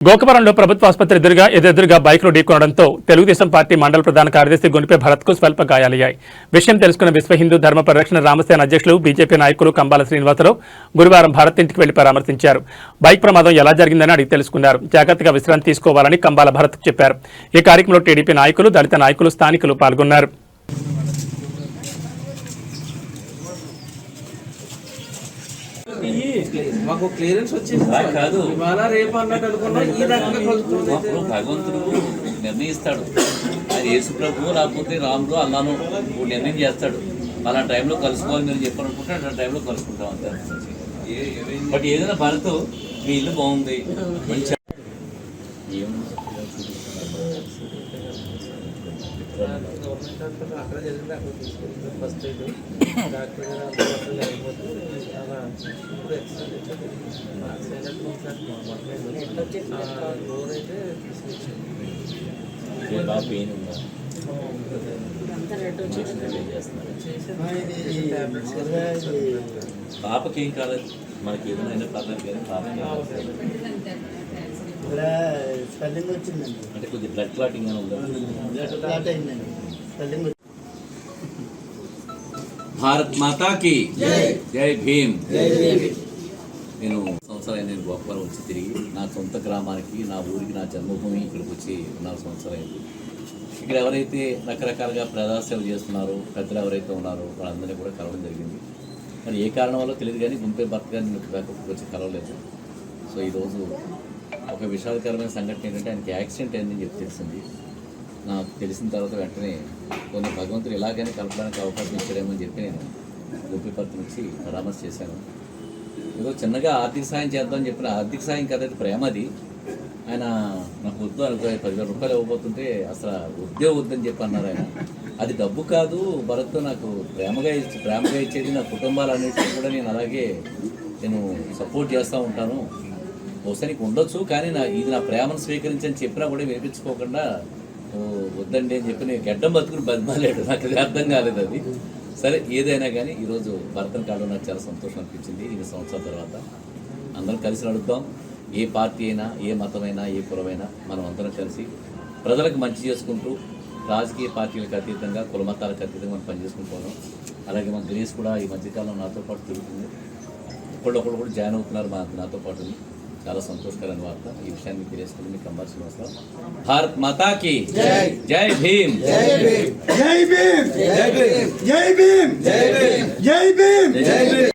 గోకవరంలో ప్రభుత్వ ఆసుపత్రి ఎదురుగా ఎదురుగా బైక్లు ఢీకొనడంతో తెలుగుదేశం పార్టీ మండల ప్రధాన కార్యదర్శి గొనిపే భరత్కు స్వల్ప గాయాలయ్యాయి విషయం తెలుసుకున్న విశ్వ హిందూ ధర్మ పరిరక్షణ రామసేన అధ్యక్షులు బీజేపీ నాయకులు కంబాల శ్రీనివాసరావు గురువారం భరత్ ఇంటికి వెళ్ళి పరామర్శించారు. బైక్ ప్రమాదం ఎలా జరిగిందని అడిగి తెలుసుకున్నారు. జాగ్రత్తగా విశ్రాంతి తీసుకోవాలని కంబాల భరత్ చెప్పారు. ఈ కార్యక్రమంలో టీడీపీ నాయకులు దళిత నాయకులు స్థానికులు పాల్గొన్నారు. మాకు క్లియరెన్స్ వచ్చేసి కాదు. ఇవాళ రేపు అన్నట్టు అనుకున్నాం ఈ రకంగా కలుగుతుంది భగవంతుడు నిర్ణయిస్తాడు. అది యేసు ప్రభు లేకపోతే రాముడు అన్నాను. ఇప్పుడు నిర్ణయం చేస్తాడు. అలా టైంలో కలుసుకోవాలి మీరు చెప్పాలనుకుంటే అలా టైంలో కలుసుకుంటాం అంతే. బట్ ఏదైనా భరత్ మీ ఇల్లు బాగుంది. మంచి గవర్నమెంట్ హాస్పిటల్ అక్కడ జరిగింది అక్కడ తీసుకెళ్ళింది. ఫస్ట్ ఎయిడ్ డాక్టర్ గారు అందుబాటులో బాగా పెయిన్ ఉందా? పాపకి ఏం కాలేదు. మనకి ఏదైనా పర్లేదు కానీ పాపకి స్పెల్లింగ్ వచ్చిందండి. అంటే కొద్దిగా బ్లడ్ క్లాటింగ్ అని ఉందా? స్టార్ట్ అయిందండి. స్పెల్లింగ్ భారత్ మాతాకి జై. భీమ్. నేను సంవత్సరాలు నేను గోపాలం వచ్చి తిరిగి నా సొంత గ్రామానికి నా ఊరికి నా జన్మభూమి ఇక్కడికి వచ్చి నాలుగు సంవత్సరాలైంది ఇక్కడ ఎవరైతే రకరకాలుగా ప్రజాసేవ చేస్తున్నారో పెద్దలు ఎవరైతే ఉన్నారో వాళ్ళందరినీ కూడా కలవడం జరిగింది. మరి ఏ కారణం వల్ల తెలియదు కానీ గుంపే భర్త గారిని ఇక్కడికి వచ్చి కలవలేదు. సో ఈరోజు ఒక విషాదకరమైన సంఘటన ఏంటంటే ఆయనకి యాక్సిడెంట్ అయిందని చెప్పి తెలిసింది. నాకు తెలిసిన తర్వాత వెంటనే కొన్ని భగవంతుడు ఇలాగైనా కలపడానికి అవకాశం ఇచ్చాడేమో అని చెప్పి నేను గోపిపర్తి నుంచి పరామర్శ చేశాను. ఏదో చిన్నగా ఆర్థిక సాయం చేద్దామని చెప్పిన ఆర్థిక సాయం కదా ప్రేమ అది. ఆయన నాకు వద్దు అనుకో పదివేల రూపాయలు ఇవ్వబోతుంటే అసలు వద్దే వద్దని చెప్పి అన్నారు ఆయన. అది డబ్బు కాదు భరత్తో నాకు ప్రేమగా ఇచ్చి ప్రేమగా ఇచ్చేది నా కుటుంబాలు అన్నిటికీ కూడా నేను అలాగే నేను సపోర్ట్ చేస్తూ ఉంటాను. బహుశా నీకు ఉండొచ్చు కానీ నా ఇది నా ప్రేమను స్వీకరించని చెప్పినా కూడా వినిపించుకోకుండా వద్దండి అని చెప్పి నేను గడ్డం బతుకుని బతిమాలేడు. నాకు అది అర్థం కాలేదు అది. సరే ఏదైనా కానీ ఈరోజు భరతన్ కావడం నాకు చాలా సంతోషం అనిపించింది. ఇన్ని సంవత్సరాల తర్వాత అందరం కలిసి నడుద్దాం. ఏ పార్టీ అయినా ఏ మతమైనా ఏ కులమైనా మనం అందరం కలిసి ప్రజలకు మంచి చేసుకుంటూ రాజకీయ పార్టీలకు అతీతంగా కుల మతాలకు అతీతంగా మనం పనిచేసుకుంటున్నాం అలాగే మన గిరీష్ కూడా ఈ మధ్యకాలంలో నాతో పాటు తిరుగుతుంది. ఒకళ్ళు కూడా జాయిన్ అవుతున్నారు మా నాతో పాటు చాలా సంతోషకరమైన వార్త. ఈ విషయాన్ని తెలియజేసుకుని మీకు కంపల్సరీ వస్తాం భారత్ మాతాకి జై భీమ్. జై భీమ్. జై భీమ్. జై భీమ్. జై భీమ్.